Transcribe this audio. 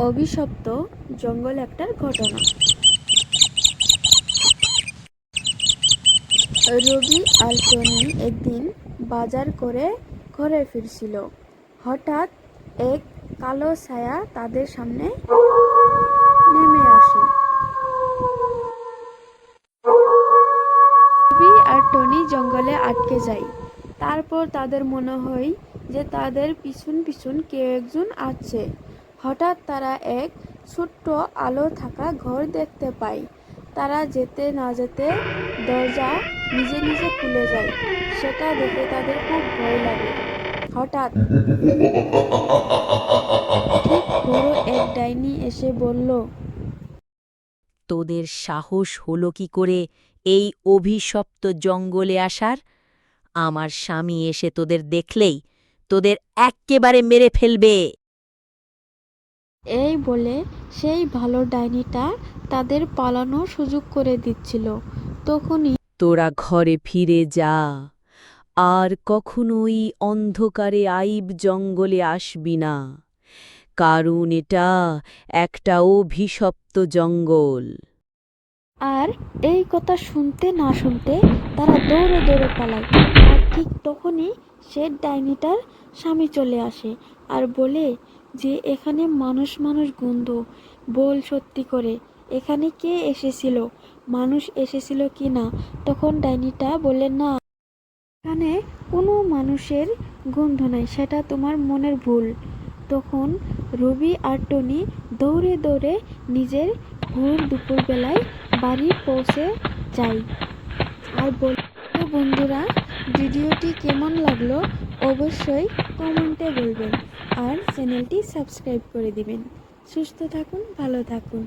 অভিশপ্ত জঙ্গল একটার ঘটনা। রবি আর টনি একদিন বাজার করে ঘরে ফিরছিল। হঠাৎ এক কালো ছায়া তাদের সামনে নেমে আসে। রবি আর টনি জঙ্গলে আটকে যায়। তারপর তাদের মনে হয় যে তাদের পিছন পিছন কেউ একজন আছে। হঠাৎ তারা এক ছোট্ট আলো থাকা ঘর দেখতে পায়। তারা যেতে না যেতে দরজা নিজে নিজে খুলে যায়। সেটা দেখে তাদের খুব ভয় লাগে। হঠাৎ বড় এক ডাইনি এসে বলল, তোদের সাহস হলো কি করে এই অভিশপ্ত জঙ্গলে আসার? আমার স্বামী এসে তোদের দেখলেই তোদের এক্কেবারে মেরে ফেলবে। এই বলে সেই ভালো ডাইনিটা তাদের পালানোর সুযোগ করে দিচ্ছিল। তখনই তোরা ঘরে ফিরে যা। আর কখনোই অন্ধকারে আইব জঙ্গলে আসবি না। কারণ এটা একটা অভিশপ্ত জঙ্গল। আর এই কথা শুনতে না শুনতে তারা দৌড়ে দৌড়ে পালায়। আর ঠিক তখনই সে ডাইনিটার স্বামী চলে আসে আর বলে যে এখানে মানুষ মানুষ গন্ধ বল সত্যি করে। এখানে কে এসেছিল? মানুষ এসেছিল কি না? তখন ডাইনিটা বলে না, এখানে কোনো মানুষের গন্ধ নাই, সেটা তোমার মনের ভুল। তখন রবি আর টনি দৌড়ে দৌড়ে নিজের ভোর দুপুরবেলায় বাড়ি পৌঁছে যায়। আর বন্ধুরা ভিডিওটি কেমন লাগল অবশ্যই কমেন্টে বলবেন আর চ্যানেলটি সাবস্ক্রাইব করে দিবেন। সুস্থ থাকুন, ভালো থাকুন।